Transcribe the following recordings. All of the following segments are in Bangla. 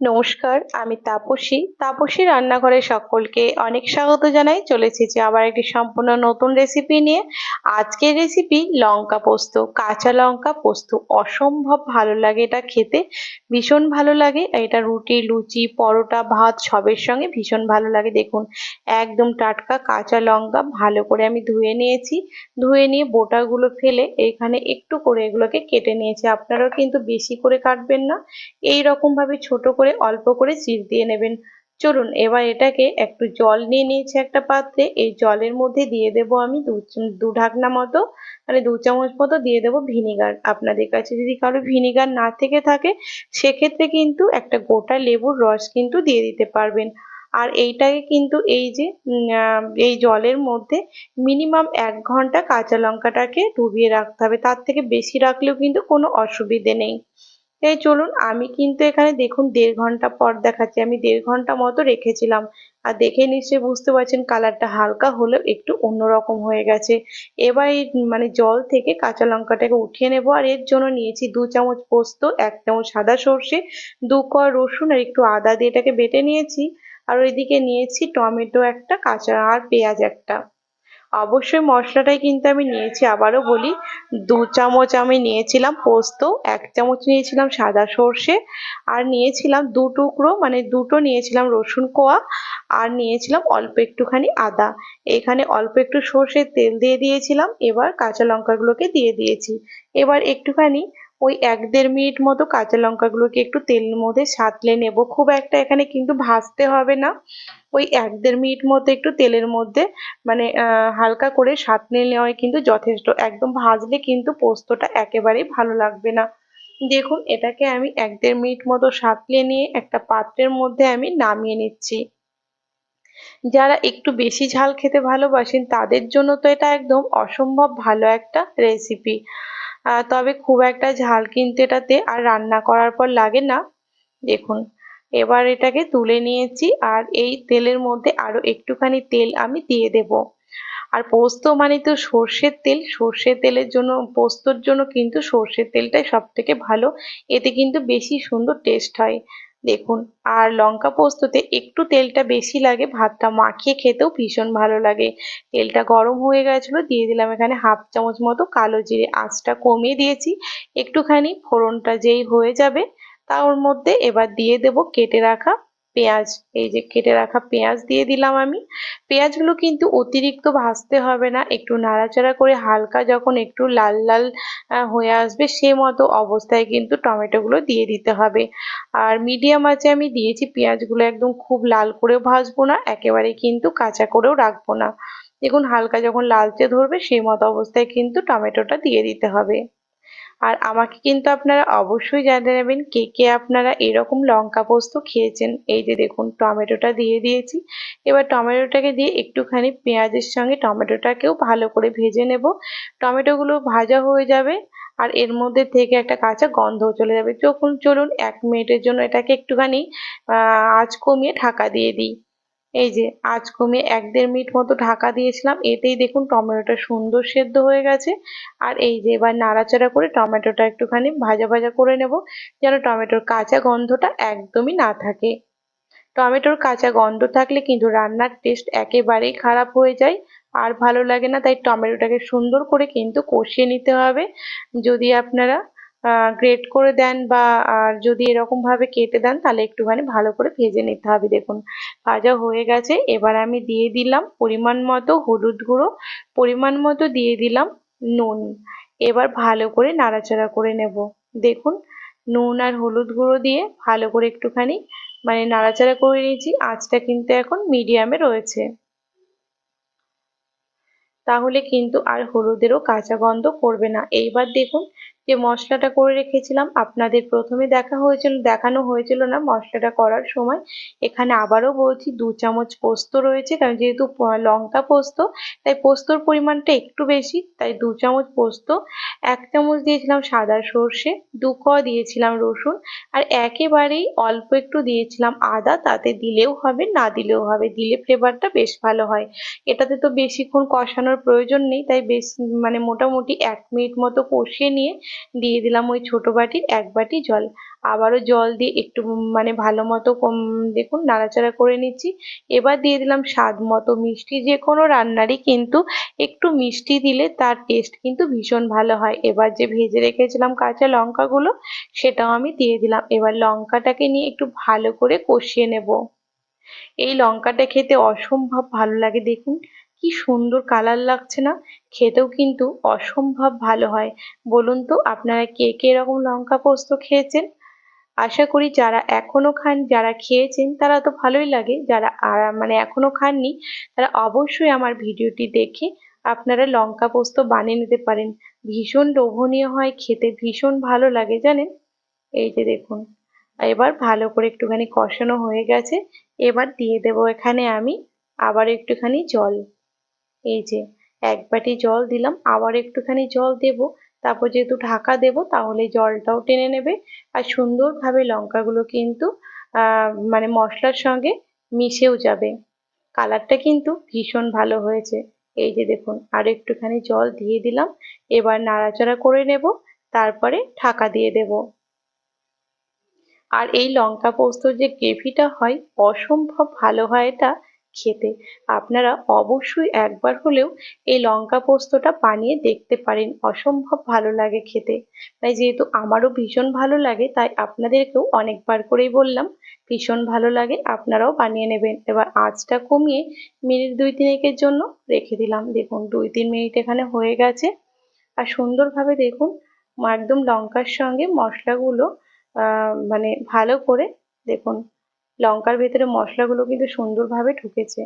নমস্কার, আমি তাপসী। তাপসী রান্নাঘরে সকলকে অনেক স্বাগত জানাই। চলে এসেছি আবার একটি সম্পূর্ণ নতুন রেসিপি নিয়ে। আজকের রেসিপি লঙ্কা পোস্ত, কাঁচা লঙ্কা পোস্ত। অসম্ভব ভালো লাগে এটা খেতে, ভীষণ ভালো লাগে। এটা রুটি, লুচি, পরোটা, ভাত সবের সঙ্গে ভীষণ ভালো লাগে। দেখুন, একদম টাটকা কাঁচা লঙ্কা ভালো করে আমি ধুয়ে নিয়েছি। ধুয়ে নিয়ে বোটাগুলো ফেলে এখানে একটু করে এগুলোকে কেটে নিয়েছি। আপনারাও কিন্তু বেশি করে কাটবেন না। এই রকমভাবে ছোট করে করে অল্প করে চিড় দিয়ে নেবেন। চলুন, এবার এটাকে একটু জল নিয়ে নিয়েছি একটা পাত্রে। এই জলের মধ্যে দিয়ে দেব আমি দু ঢাকনা মতো মানে দু চামচ মতো দিয়ে দেব ভিনিগার। আপনাদের কাছে যদি কারও ভিনিগার না থেকে থাকে, সেক্ষেত্রে কিন্তু একটা গোটা লেবুর রস কিন্তু দিয়ে দিতে পারবেন। আর এইটাকে কিন্তু এই যে এই জলের মধ্যে মিনিমাম এক ঘণ্টা কাঁচা লঙ্কাটাকে ডুবিয়ে রাখতে হবে। তার থেকে বেশি রাখলেও কিন্তু কোনো অসুবিধে নেই। এই চলুন, আমি কিন্তু এখানে দেখুন দেড় ঘণ্টা পর দেখাচ্ছি। আমি দেড় ঘণ্টা মতো রেখেছিলাম। আর দেখে নিশ্চয়ই বুঝতে পারছেন কালারটা হালকা হলেও একটু অন্যরকম হয়ে গেছে। এবার এই মানে জল থেকে কাঁচা লঙ্কাটাকে উঠিয়ে নেব। আর এর জন্য নিয়েছি দু চামচ পোস্ত, এক চামচ সাদা সর্ষে, দু ক রসুন আর একটু আদা দিয়ে এটাকে বেটে নিয়েছি। আর ওইদিকে নিয়েছি টমেটো একটা, কাঁচা আর পেঁয়াজ একটা। অবশ্যই মশলাটাই কিন্তু আমি নিয়েছি, আবারও বলি, দু চামচ আমি নিয়েছিলাম পোস্ত, এক চামচ নিয়েছিলাম সাদা সর্ষে, আর নিয়েছিলাম দু টুকরো মানে দুটো নিয়েছিলাম রসুন কোয়া, আর নিয়েছিলাম অল্প একটুখানি আদা। এখানে অল্প একটু সর্ষের তেল দিয়ে দিয়েছিলাম, এবার কাঁচা লঙ্কাগুলোকে দিয়ে দিয়েছি। এবার একটুখানি ওই এক দেড় মিনিট মতো কাঁচা লঙ্কাগুলোকে একটু তেলের মধ্যে সাঁতলে নেব। খুব একটা এখানে কিন্তু ভাজতে হবে না। ওই এক দেড় মিনিট মতো একটু তেলের মধ্যে মানে হালকা করে সাঁতলে নেওয়াই কিন্তু যথেষ্ট। একদম ভাজলে কিন্তু পোস্তটা একেবারেই ভালো লাগবে না। দেখুন, এটাকে আমি এক দেড় মিনিট মতো সাঁতলে নিয়ে একটা পাত্রের মধ্যে আমি নামিয়ে নিচ্ছি। যারা একটু বেশি ঝাল খেতে ভালোবাসেন, তাদের জন্য তো এটা একদম অসম্ভব ভালো একটা রেসিপি তবে খুব একটা ঝাল কিন্তু এটাতে আর রান্না করার পর লাগে না। দেখুন, এবার এটাকে তুলে নিয়েছি আর এই তেলের মধ্যে আরও একটুখানি তেল আমি দিয়ে দেব। আর পোস্ত মানে তো সর্ষের তেল, সর্ষের তেলের জন্য, পোস্তর জন্য কিন্তু সর্ষের তেলটাই সব থেকে ভালো। এতে কিন্তু বেশি সুন্দর টেস্ট হয়। দেখুন, আর লঙ্কা পোস্ততে একটু তেলটা বেশি লাগে, ভাতটা মাখিয়ে খেতেও ভীষণ ভালো লাগে। তেলটা গরম হয়ে গেছিল, দিয়ে দিলাম এখানে হাফ চামচ মতো কালো জিরে আঁচটা কমিয়ে দিয়েছি। একটুখানি ফোড়নটা যেই হয়ে যাবে, তার মধ্যে এবার দিয়ে দেব কেটে রাখা পেঁয়াজ, এই যে কেটে রাখা পেঁয়াজ দিয়ে দিলাম আমি। পেঁয়াজগুলো কিন্তু অতিরিক্ত ভাজতে হবে না, একটু নাড়াচাড়া করে হালকা যখন একটু লাল লাল হয়ে আসবে সে মতো অবস্থায় কিন্তু টমেটোগুলো দিয়ে দিতে হবে। আর মিডিয়াম আছে আমি দিয়েছি পেঁয়াজগুলো, একদম খুব লাল করেও ভাজবো না, একেবারে কিন্তু কাঁচা করেও রাখব না। দেখুন হালকা যখন লালচে ধরবে সেই মতো অবস্থায় কিন্তু টমেটোটা দিয়ে দিতে হবে। আর আমাকে কিন্তু আপনারা অবশ্যই জানিয়ে নেবেন কে কে আপনারা এরকম লঙ্কা পোস্ত খেয়েছেন। এই যে দেখুন, টমেটোটা দিয়ে দিয়েছি। এবার টমেটোটাকে দিয়ে একটুখানি পেঁয়াজের সঙ্গে টমেটোটাকেও ভালো করে ভেজে নেব। টমেটোগুলো ভাজা হয়ে যাবে আর এর মধ্যে থেকে একটা কাঁচা গন্ধও চলে যাবে। যখন চলুন, এক মিনিটের জন্য এটাকে একটুখানি আঁচ কমিয়ে ঢাকা দিয়ে দিই। এই যে, আজ কমিয়ে এক দেড় মিনিট মতো ঢাকা দিয়েছিলাম, এতেই দেখুন টমেটোটা সুন্দর সেদ্ধ হয়ে গেছে। আর এই যে, এবার নাড়াচাড়া করে টমেটোটা একটুখানি ভাজা ভাজা করে নেব, যেন টমেটোর কাঁচা গন্ধটা একদমই না থাকে। টমেটোর কাঁচা গন্ধ থাকলে কিন্তু রান্নার টেস্ট একেবারেই খারাপ হয়ে যায়, আর ভালো লাগে না, তাই টমেটোটাকে সুন্দর করে কিন্তু কষিয়ে নিতে হবে। যদি আপনারা গ্রেট করে দেন বা, আর যদি এরকমভাবে কেটে দেন, তাহলে একটুখানি ভালো করে ভেজে নিতে হবে। দেখুন, ভাজা হয়ে গেছে। এবার আমি দিয়ে দিলাম পরিমাণ মতো হলুদ গুঁড়ো, পরিমাণ মতো দিয়ে দিলাম নুন। এবার ভালো করে নাড়াচাড়া করে নেব। দেখুন, নুন আর হলুদ গুঁড়ো দিয়ে ভালো করে একটুখানি মানে নাড়াচাড়া করে নিয়েছি। আঁচটা কিন্তু এখন মিডিয়ামে রয়েছে। তাহলে কিন্তু আর হলুদেরও কাঁচা গন্ধ করবে না। এইবার দেখুন যে মশলাটা করে রেখেছিলাম, আপনাদের প্রথমে দেখা হয়েছিল, দেখানো হয়েছিল না মশলাটা করার সময়। এখানে আবারও বলছি, দু চামচ পোস্ত রয়েছে, কারণ যেহেতু লঙ্কা পোস্ত, তাই পোস্তর পরিমাণটা একটু বেশি, তাই দু চামচ পোস্ত, এক চামচ দিয়েছিলাম সাদা সর্ষে, দু ক দিয়েছিলাম রসুন, আর একেবারেই অল্প একটু দিয়েছিলাম আদা, তাতে দিলেও হবে, না দিলেও হবে, দিলে ফ্লেভারটা বেশ ভালো হয়। এটাতে তো বেশিক্ষণ কষানোর প্রয়োজন নেই, তাই বেশ মানে মোটামুটি এক মিনিট মতো কষিয়ে নিয়ে দিয়ে দিলাম ওই ছোট বাটির এক বাটি জল। আবারও জল দিয়ে একটু মানে ভালো মতো দেখুন নাড়াচাড়া করে নিচ্ছি। এবার দিয়ে দিলাম স্বাদ মতো মিষ্টি। যে কোনো রান্নারই কিন্তু একটু মিষ্টি দিলে তার টেস্ট কিন্তু ভীষণ ভালো হয়। এবার যে ভেজে রেখেছিলাম কাঁচা লঙ্কাগুলো, সেটাও আমি দিয়ে দিলাম। এবার লঙ্কাটাকে নিয়ে একটু ভালো করে কষিয়ে নেব। এই লঙ্কাটা খেতে অসম্ভব ভালো লাগে দেখুন। কি সুন্দর কালার লাগছে না? খেতেও কিন্তু অসম্ভব ভালো হয়। বলুন তো, আপনারা কে কে এরকম লঙ্কা পোস্ত খেয়েছেন? আশা করি যারা এখনও খান, যারা খেয়েছেন, তারা তো ভালোই লাগে। যারা মানে এখনও খাননি, তারা অবশ্যই আমার ভিডিওটি দেখে আপনারা লঙ্কা পোস্ত বানিয়ে নিতে পারেন। ভীষণ লোভনীয় হয়, খেতে ভীষণ ভালো লাগে, জানেন? এই যে দেখুন, এবার ভালো করে একটুখানি কষানো হয়ে গেছে। এবার দিয়ে দেবো এখানে আমি আবার একটুখানি জল। এই যে এক বাটি জল দিলাম, আবার একটুখানি জল দেব, তারপর যেহেতু ঢাকা দেব তাহলে জলটাও টেনে নেবে। আর সুন্দরভাবে লঙ্কাগুলো কিন্তু মানে মশলার সঙ্গে মিশেও যাবে। কালারটা কিন্তু ভীষণ ভালো হয়েছে। এই যে দেখুন, আর একটুখানি জল দিয়ে দিলাম, এবার নাড়াচাড়া করে নেব, তারপরে ঢাকা দিয়ে দেব। আর এই লঙ্কা পোস্তর যে গ্রেভিটা হয়, অসম্ভব ভালো হয় এটা। খেতে। আপনারা অবশ্যই একবার হলেও এই লঙ্কা পোস্তটা বানিয়ে দেখতে পারেন। অসম্ভব ভালো লাগে খেতে। তাই যেহেতু আমারও ভীষণ ভালো লাগে, তাই আপনাদেরকেও অনেকবার করেই বললাম, ভীষণ ভালো লাগে, আপনারাও বানিয়ে নেবেন। এবার আঁচটা কমিয়ে মিনিট দুই তিনেকের জন্য রেখে দিলাম। দেখুন, দুই তিন মিনিট এখানে হয়ে গেছে। আর সুন্দরভাবে দেখুন, একদম লঙ্কার সঙ্গে মশলাগুলো মানে ভালো করে দেখুন লঙ্কার ভেতরে মশলাগুলো কিন্তু সুন্দরভাবে ঢুকেছে।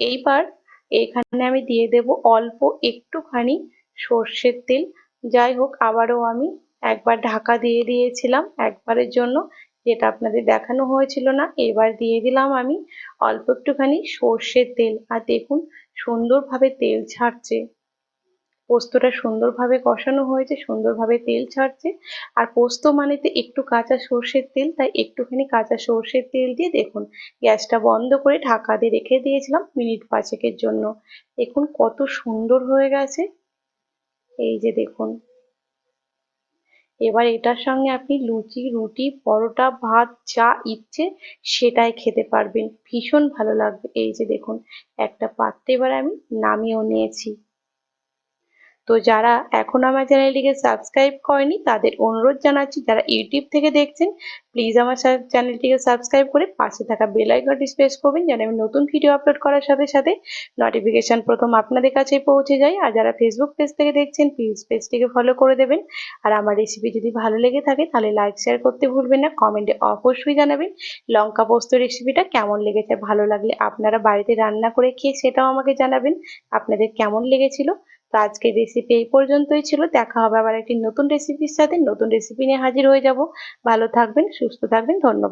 এইবার এখানে আমি দিয়ে দেব অল্প একটুখানি সর্ষের তেল। যাই হোক, আবারও আমি একবার ঢাকা দিয়ে দিয়েছিলাম। একবারের জন্য যেটা আপনাদের দেখানো হয়েছিল না, এবার দিয়ে দিলাম আমি অল্প একটুখানি সর্ষের তেল। আর দেখুন, সুন্দরভাবে তেল ছাড়ছে। পোস্তটা সুন্দরভাবে কষানো হয়েছে, সুন্দরভাবে তেল ছাড়ছে। আর পোস্ত মানেতে একটু কাঁচা সর্ষের তেল, তাই একটুখানি কাঁচা সর্ষের তেল দিয়ে দেখুন, গ্যাসটা বন্ধ করে ঢাকা দিয়ে রেখে দিয়েছিলাম মিনিট পাঁচেকের জন্য। দেখুন কত সুন্দর হয়ে গেছে। এই যে দেখুন। এবার এটার সঙ্গে আপনি লুচি, রুটি, পরোটা, ভাত যা ইচ্ছে সেটাই খেতে পারবেন। ভীষণ ভালো লাগবে। এই যে দেখুন, একটা পাত্রে এবার আমি নামিয়েও নিয়েছি। তো যারা এখন আমার চ্যানেলটিকে সাবস্ক্রাইব করেনি, তাদের অনুরোধ জানাচ্ছি, যারা ইউটিউব থেকে দেখছেন প্লিজ আমার চ্যানেলটিকে সাবস্ক্রাইব করে পাশে থাকা বেল আইকনটি প্রেস করবেন, যেন আমি নতুন ভিডিও আপলোড করার সাথে সাথে নোটিফিকেশান প্রথম আপনাদের কাছে পৌঁছে যায়। আর যারা ফেসবুক পেজ থেকে দেখছেন প্লিজ পেজটিকে ফলো করে দেবেন। আর আমার রেসিপি যদি ভালো লেগে থাকে, তাহলে লাইক শেয়ার করতে ভুলবেন না কমেন্টে অবশ্যই জানাবেন, লঙ্কা পোস্ত রেসিপিটা কেমন লেগেছে, ভালো লাগলে আপনারা বাড়িতে রান্না করে খেয়ে সেটাও আমাকে জানাবেন, আপনাদের কেমন লেগেছিল। তো আজকের রেসিপি এই পর্যন্তই ছিল। দেখা হবে আবার একটি নতুন রেসিপির সাথে। নতুন রেসিপি নিয়ে হাজির হয়ে যাব। ভালো থাকবেন, সুস্থ থাকবেন। ধন্যবাদ।